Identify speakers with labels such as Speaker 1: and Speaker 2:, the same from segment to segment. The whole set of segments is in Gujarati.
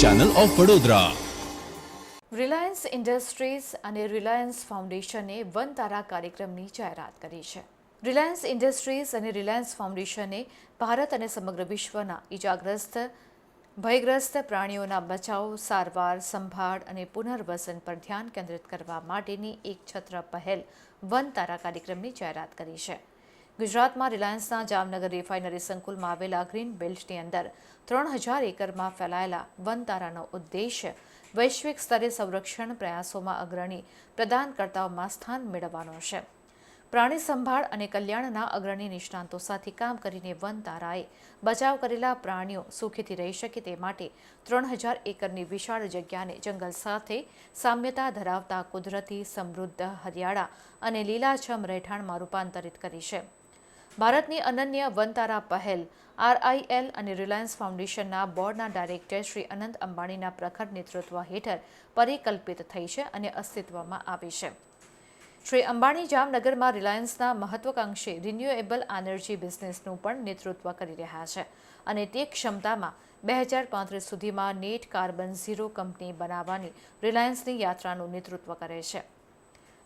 Speaker 1: Channel of Vadodara
Speaker 2: Reliance Industries અને રિલાયન્સ ફાઉન્ડેશને વન તારા કાર્યક્રમની જાહેરાત કરી છે. રિલાયન્સ ઇન્ડસ્ટ્રીઝ અને રિલાયન્સ ફાઉન્ડેશને ભારત અને સમગ્ર વિશ્વના ઇજાગ્રસ્ત ભયગ્રસ્ત પ્રાણીઓના બચાવ, સારવાર, સંભાળ અને પુનર્વસન પર ધ્યાન કેન્દ્રિત કરવા માટેની એક છત્ર પહેલ વન તારા કાર્યક્રમની જાહેરાત કરી છે. ગુજરાતમાં રિલાયન્સના જામનગર રિફાઇનરી સંકુલમાં આવેલા ગ્રીન બેલ્ટની અંદર ત્રણ હજાર એકરમાં ફેલાયેલા વનતારાનો ઉદ્દેશ્ય વૈશ્વિક સ્તરે સંરક્ષણ પ્રયાસોમાં અગ્રણી પ્રદાનકર્તાઓમાં સ્થાન મેળવવાનો છે. પ્રાણી સંભાળ અને કલ્યાણના અગ્રણી નિષ્ણાંતો સાથે કામ કરીને વનતારાએ બચાવ કરેલા પ્રાણીઓ સુખીથી રહી શકે તે માટે ત્રણ હજાર એકરની વિશાળ જગ્યાને જંગલ સાથે સામ્યતા ધરાવતા કુદરતી સમૃદ્ધ હરિયાળા અને લીલાછમ રહેઠાણમાં રૂપાંતરિત કરી છે. ભારતની અનન્ય વનતારા પહેલ, આરઆઈએલ અને રિલાયન્સ ફાઉન્ડેશનના બોર્ડના ડાયરેક્ટર શ્રી અનંત અંબાણીના પ્રખર નેતૃત્વ હેઠળ પરિકલ્પિત થઈ છે અને અસ્તિત્વમાં આવી છે. શ્રી અંબાણી જામનગરમાં રિલાયન્સના મહત્વકાંક્ષી રિન્યુએબલ એનર્જી બિઝનેસનું પણ નેતૃત્વ કરી રહ્યા છે અને તે ક્ષમતામાં બે હજાર પાંત્રીસ સુધીમાં નેટ કાર્બન ઝીરો કંપની બનાવવાની રિલાયન્સની યાત્રાનું નેતૃત્વ કરે છે.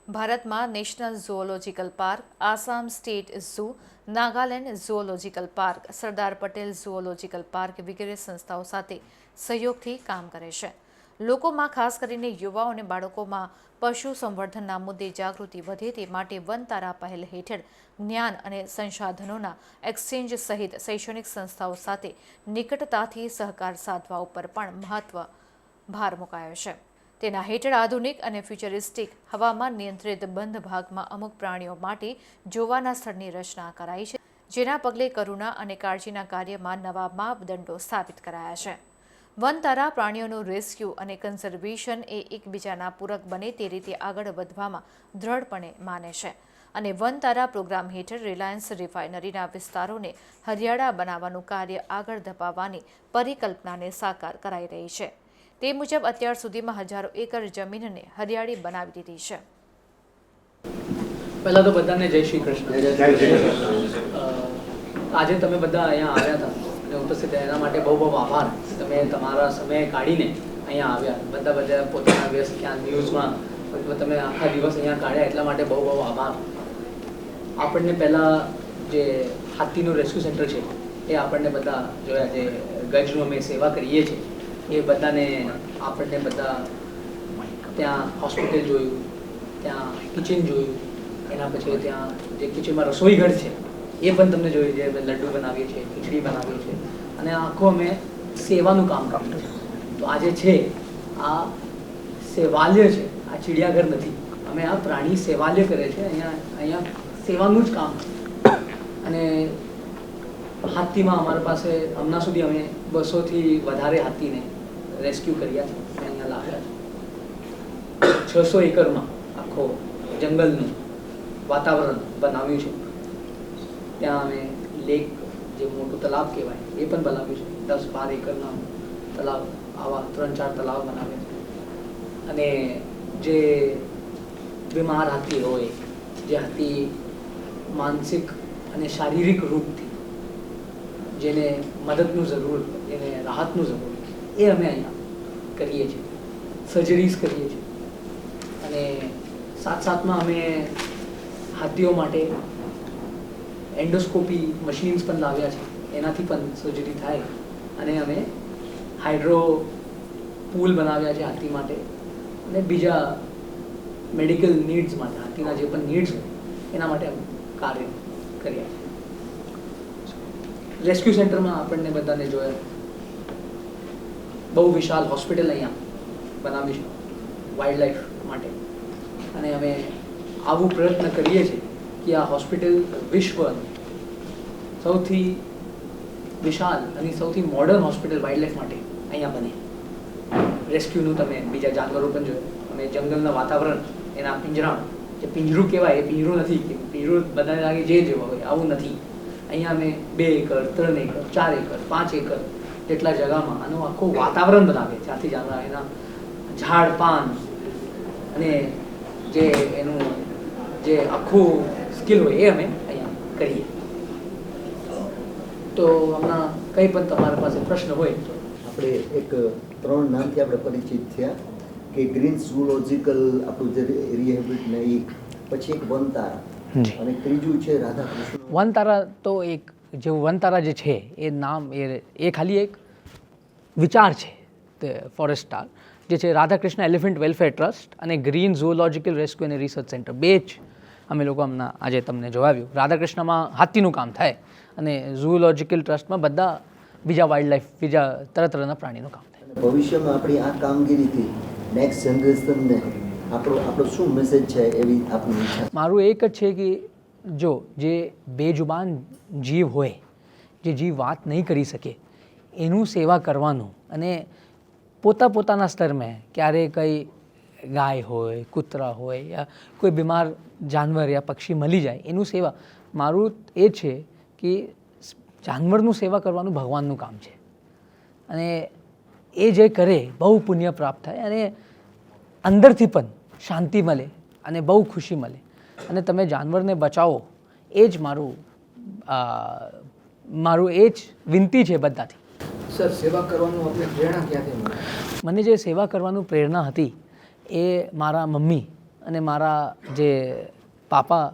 Speaker 2: ભારતમાં national zoological park, Assam state zoo, Nagaland zoological park, Sardar Patel zoological park વગેરે સંસ્થાઓ સાથે સહયોગથી કામ કરે છે. લોકોમાં ખાસ કરીને યુવાઓ અને બાળકોમાં પશુ સંવર્ધનના મુદ્દે જાગૃતિ વધે તે માટે વન તારા પહેલ હેઠળ જ્ઞાન અને સંસાધનોના એક્સચેન્જ સહિત શૈક્ષણિક સંસ્થાઓ સાથે નિકટતાથી સહકાર સાધવા ઉપર પણ મહત્વ ભાર મુકાયો છે. તેના હેઠળ આધુનિક અને ફ્યુચરિસ્ટિક હવામાન નિયંત્રિત બંધ ભાગમાં અમુક પ્રાણીઓ માટે જોવાના સ્થળની રચના કરાઈ છે, જેના પગલે કરુણા અને કાળજીના કાર્યમાં નવા માપદંડો સ્થાપિત કરાયા છે. વનતારા પ્રાણીઓનું રેસ્ક્યુ અને કન્ઝર્વેશન એ એકબીજાના પૂરક બને તે રીતે આગળ વધવામાં દ્રઢપણે માને છે અને વનતારા પ્રોગ્રામ હેઠળ રિલાયન્સ રિફાઇનરીના વિસ્તારોને હરિયાળા બનાવવાનું કાર્ય આગળ ધપાવવાની પરિકલ્પનાને સાકાર કરાઈ રહી છે. તે મુજબ અત્યાર સુધીમાં હજારો એકર જમીનને હરિયાળી બનાવી દીધી છે.
Speaker 3: પહેલા તો બધાને જય શ્રી કૃષ્ણ. આજે તમે બધા અહીંયા આવ્યા હતા અને ઉપસ્થિત એના માટે બહુ બહુ આભાર. તમે તમારા સમય કાઢીને અહીંયા આવ્યા. બધા બધા પોતાના વ્યસ્ત ક્યાં ન્યૂઝમાં તમે આખા દિવસ અહીંયા કાઢ્યા એટલા માટે બહુ બહુ આભાર. આપણને પહેલાં જે હાથીનું રેસ્ક્યુ સેન્ટર છે એ આપણને બધા જોયા જે ગજનું અમે સેવા કરીએ છીએ. એ બધાને આપણને બધા ત્યાં હોસ્પિટલ જોયું, ત્યાં કિચન જોયું, એના પછી ત્યાં જે કિચનમાં રસોઈ ઘર છે, એ પણ તમને જોયું જે લડ્ડુ બનાવીએ છીએ, ખીચડી બનાવીએ છીએ, અને આખું અમે સેવાનું કામ કરતું તો આજે છે, આ સેવાલય છે, આ ચિડિયાઘર નથી. અમે આ પ્રાણી સેવાલય કરે છે, અહીંયા અહીંયા સેવાનું જ કામ અને હાથીમાં અમારા પાસે હમણાં સુધી અમે બસોથી વધારે હાથીને રેસ્ક્યુ કર્યા છે. અહીંયા લાવ્યા છે. છસો એકરમાં આખો જંગલનું વાતાવરણ બનાવ્યું છે. ત્યાં અમે લેક જે મોટું તલાવ કહેવાય, એ પણ બનાવ્યું છે. દસ બાર એકરના તલાવ, આવા ત્રણ ચાર તલાવ બનાવ્યા છે. અને જે બીમાર હાથી હોય, જે હાથી માનસિક અને શારીરિક રૂપથી જેને મદદનું જરૂર, જેને રાહતનું જરૂર, એ અમે અહીંયા કરીએ છીએ સર્જરીઝ કરીએ છીએ. અને સાથ સાથમાં અમે હાથીઓ માટે એન્ડોસ્કોપી મશીન્સ પણ લાવ્યા છે. એનાથી પણ સર્જરી થાય. અને અમે હાઇડ્રો પુલ બનાવ્યા છે હાથી માટે. અને બીજા મેડિકલ નીડ્સ માટે, હાથીના જે પણ નીડ્સ હોય, એના માટે અમે કાર્ય કર્યા છે. રેસ્ક્યુ સેન્ટરમાં આપણને બધાને જોયા બહુ વિશાળ હોસ્પિટલ અહીંયા બનાવી છે વાઇલ્ડ લાઈફ માટે. અને અમે આવું પ્રયત્ન કરીએ છીએ કે આ હોસ્પિટલ વિશ્વ સૌથી વિશાળ અને સૌથી મોડર્ન હોસ્પિટલ વાઇલ્ડ લાઈફ માટે અહીંયા બને. રેસ્ક્યુનું તમે બીજા જાનવરો પણ જોયું. અમે જંગલના વાતાવરણ, એના પિંજરા જે પિંજરું કહેવાય, એ પિંજરું નથી કે પિંજરું બધાને લાગે જે જેવા હોય, આવું નથી. અહીંયા અમે બે એકર, ત્રણ એકર, ચાર એકર, પાંચ એકર જેટલા જગામાં. આનું આખું વાતાવરણ બનાવે ત્યાંથી જ એના ઝાડ પાન અને જે એનું જે આખું સ્કિલ હોય એ અમે અહીંયા કરીએ. તો હમણાં કંઈ પણ તમારા પાસે પ્રશ્ન હોય તો.
Speaker 4: આપણે એક ત્રણ નામથી આપણે પરિચિત થયા કે ગ્રીન ઝૂલોજિકલ આપણું જે રિહેબિટ ને એ પછી એક વનતારા. અને ત્રીજું છે રાધા કૃષ્ણ
Speaker 3: વનતારા તો એક જે વનતારા જે છે એ નામ એ એ ખાલી એક વિચાર છે તે ફોરેસ્ટ સ્ટાર જે છે રાધાકૃષ્ણ એલિફન્ટ વેલફેર ટ્રસ્ટ અને ગ્રીન ઝૂઓલોજિકલ રેસ્ક્યુ અને રિસર્ચ સેન્ટર બે જ અમે લોકો હમણાં આજે તમને જોવાવ્યું. રાધાકૃષ્ણમાં હાથીનું કામ થાય અને ઝૂઓલોજિકલ ટ્રસ્ટમાં બધા બીજા વાઇલ્ડ લાઈફ બીજા તરહ તરહના પ્રાણીનું કામ થાય.
Speaker 4: ભવિષ્યમાં આપણી આ કામગીરીથી નેક્સ્ટ જનરેશનને આપણો આપણો શું મેસેજ છે એવી આપણી ઈચ્છા?
Speaker 3: મારું એક જ છે કે જો જે બેજુબાન જીવ હોય, જે જીવ વાત નહીં કરી શકે, એનું સેવા કરવાનું અને પોતા પોતાના સ્તરમાં ક્યારે કંઈ ગાય હોય, કૂતરા હોય યા કોઈ બીમાર જાનવર યા પક્ષી મળી જાય, એનું સેવા. મારું એ છે કે જાનવરનું સેવા કરવાનું ભગવાનનું કામ છે. અને એ જે કરે બહુ પુણ્ય પ્રાપ્ત થાય અને અંદરથી પણ શાંતિ મળે અને બહુ ખુશી મળે. અને તમે જાનવરને બચાવો એ જ મારું મારું એ જ વિનંતી છે બધાથી.
Speaker 5: સર સેવા કરવાનું આપણે પ્રેરણા ક્યાંથી મળે?
Speaker 3: મને જે સેવા કરવાનું પ્રેરણા હતી એ મારા મમ્મી અને મારા જે પાપા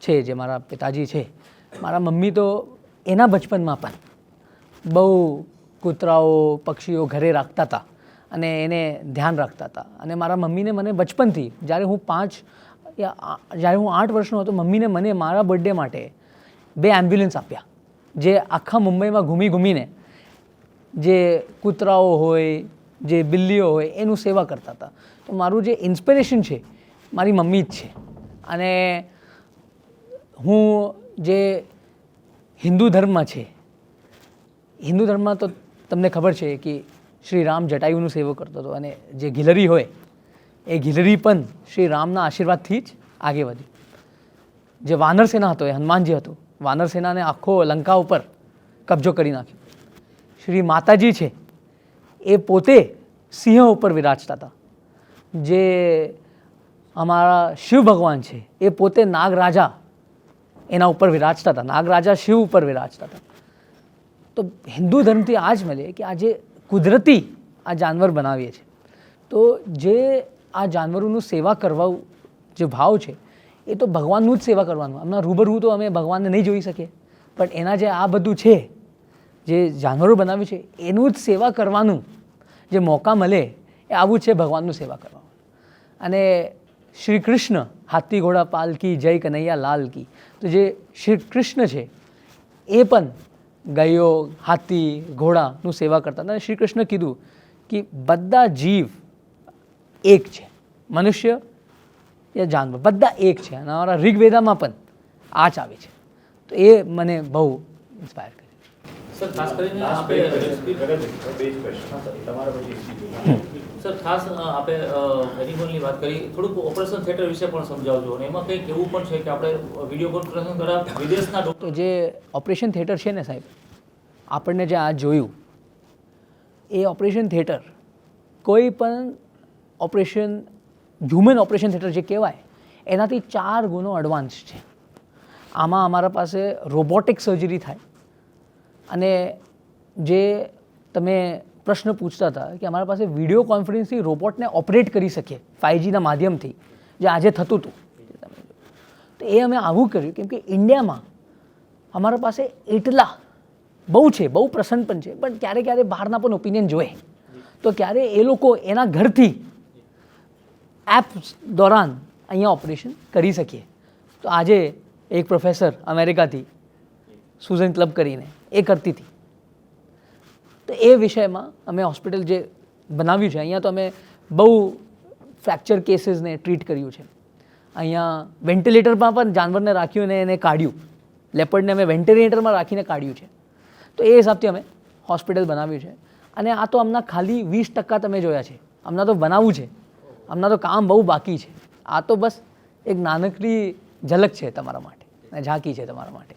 Speaker 3: છે જે મારા પિતાજી છે મારા મમ્મી તો એના બચપનમાં પણ બહુ કૂતરાઓ પક્ષીઓ ઘરે રાખતા હતા અને એને ધ્યાન રાખતા હતા. અને મારા મમ્મીને મને બચપનથી જ્યારે હું પાંચ આ- જ્યારે હું આઠ વર્ષનો હતો, મમ્મીને મને મારા બર્થડે માટે બે એમ્બ્યુલન્સ આપ્યા. જે આખા મુંબઈમાં ઘૂમી ઘૂમીને જે કૂતરાઓ હોય, જે બિલ્લીઓ હોય, એનું સેવા કરતા હતા. તો મારું જે ઇન્સ્પિરેશન છે, મારી મમ્મી જ છે. અને હું જે હિન્દુ ધર્મમાં છે, હિન્દુ ધર્મમાં તો તમને ખબર છે કે શ્રી રામ જટાયુનું સેવો કરતો હતો અને જે ગિલરી હોય એ ગિલરી પણ શ્રી રામના આશીર્વાદથી જ આગે વધી. જે વાનર સેના હતો, એ હનુમાનજી હતો, વાનર સેનાને આખો લંકા ઉપર કબજો કરી નાખ્યો. શ્રી માતાજી છે, એ પોતે સિંહ ઉપર વિરાજતા હતા. જે અમારા શિવ ભગવાન છે, એ પોતે નાગરાજા એના ઉપર વિરાજતા હતા, નાગરાજા શિવ ઉપર વિરાજતા હતા. તો હિન્દુ ધર્મથી આ જ મળે કે આ જે કુદરતી આ જાનવર બનાવીએ છીએ. તો જે આ જાનવરોનું સેવા કરવા જે ભાવ છે, એ તો ભગવાનનું જ સેવા કરવાનું. હમણાં રૂબરૂ તો અમે ભગવાનને નહીં જોઈ શકીએ. પણ એના જે આ બધું છે, જે જાનવરો બનાવ્યું છે, એનું જ સેવા કરવાનું. જે મોકા મળે, એ આવું છે ભગવાનનું સેવા કરવાનું અને શ્રી કૃષ્ણ, હાથી ઘોડા પાલકી જય કનૈયા લાલ કી. તો જે શ્રી કૃષ્ણ છે, એ પણ ગાયો, હાથી, ઘોડાનું સેવા કરતા હતા. અને શ્રી કૃષ્ણ કીધું કે બધા જીવ એક છે. મનુષ્ય એ જાનવર બધા એક છે. અને અમારા ઋગ્વેદામાં પણ આ જ આવે છે. તો એ મને બહુ ઇન્સ્પાયર કરે
Speaker 6: સર ખાસ કરીને આપે સર ખાસ વાત કરી થોડુંક ઓપરેશન થિયેટર વિશે પણ સમજાવજો. અને એમાં કંઈક એવું પણ છે કે આપણે વીડિયો કોન્ફરન્સ દ્વારા વિદેશના ડોક્ટર
Speaker 3: જે ઓપરેશન થિયેટર છે ને સાહેબ આપણને જે આ જોયું એ ઓપરેશન થિયેટર કોઈ પણ ઓપરેશન હ્યુમન ઓપરેશન થિયેટર જે કહેવાય, એનાથી ચાર ગુનો એડવાન્સ છે. આમાં અમારા પાસે રોબોટિક સર્જરી થાય. અને જે તમે પ્રશ્ન પૂછતા હતા કે અમારા પાસે વીડિયો કોન્ફરન્સથી રોબોટને ઓપરેટ કરી શકીએ ફાઇવજીના માધ્યમથી, જે આજે થતું હતું. તો એ અમે આવું કર્યું, કેમ કે ઇન્ડિયામાં અમારા પાસે એટલા બહુ છે, બહુ પ્રસન્ન પણ છે, પણ ક્યારે ક્યારે બહારના પણ ઓપિનિયન જોઈએ તો ક્યારે એ લોકો એના ઘરથી એપ દોરાન અહીંયા ઓપરેશન કરી શકીએ. તો આજે એક પ્રોફેસર અમેરિકાથી સુઝન ક્લબ કરીને એ કરતી હતી. તો એ વિષયમાં અમે હોસ્પિટલ જે બનાવ્યું છે, અહીંયા તો અમે બહુ ફ્રેક્ચર કેસીસને ટ્રીટ કર્યું છે. અહીંયા વેન્ટિલેટરમાં પણ જાનવરને રાખ્યું અને એને કાઢ્યું. લેપર્ડને અમે વેન્ટિલેટરમાં રાખીને કાઢ્યું છે. તો એ હિસાબથી અમે હોસ્પિટલ બનાવ્યું છે. અને આ તો હમણાં ખાલી વીસ ટકા તમે જોયા છે. હમણાં તો બનાવવું છે. હમણાં તો કામ બહુ બાકી છે. આ તો બસ એક નાનકડી ઝલક છે તમારા માટે અને ઝાંકી છે તમારા માટે.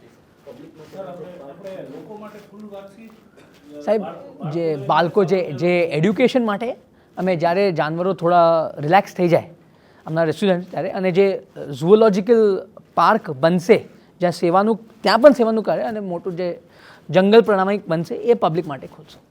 Speaker 3: સાહેબ, જે બાળકો જે જે એડ્યુકેશન માટે અમે જ્યારે જાનવરો થોડા રિલેક્સ થઈ જાય અમારા રેસ્ટોરન્ટ ત્યારે અને જે ઝુઓલોજિકલ પાર્ક બનશે, જ્યાં સેવાનું, ત્યાં પણ સેવાનું કરે અને મોટું જે જંગલ પ્રણામિક બનશે, એ પબ્લિક માટે ખોલશું.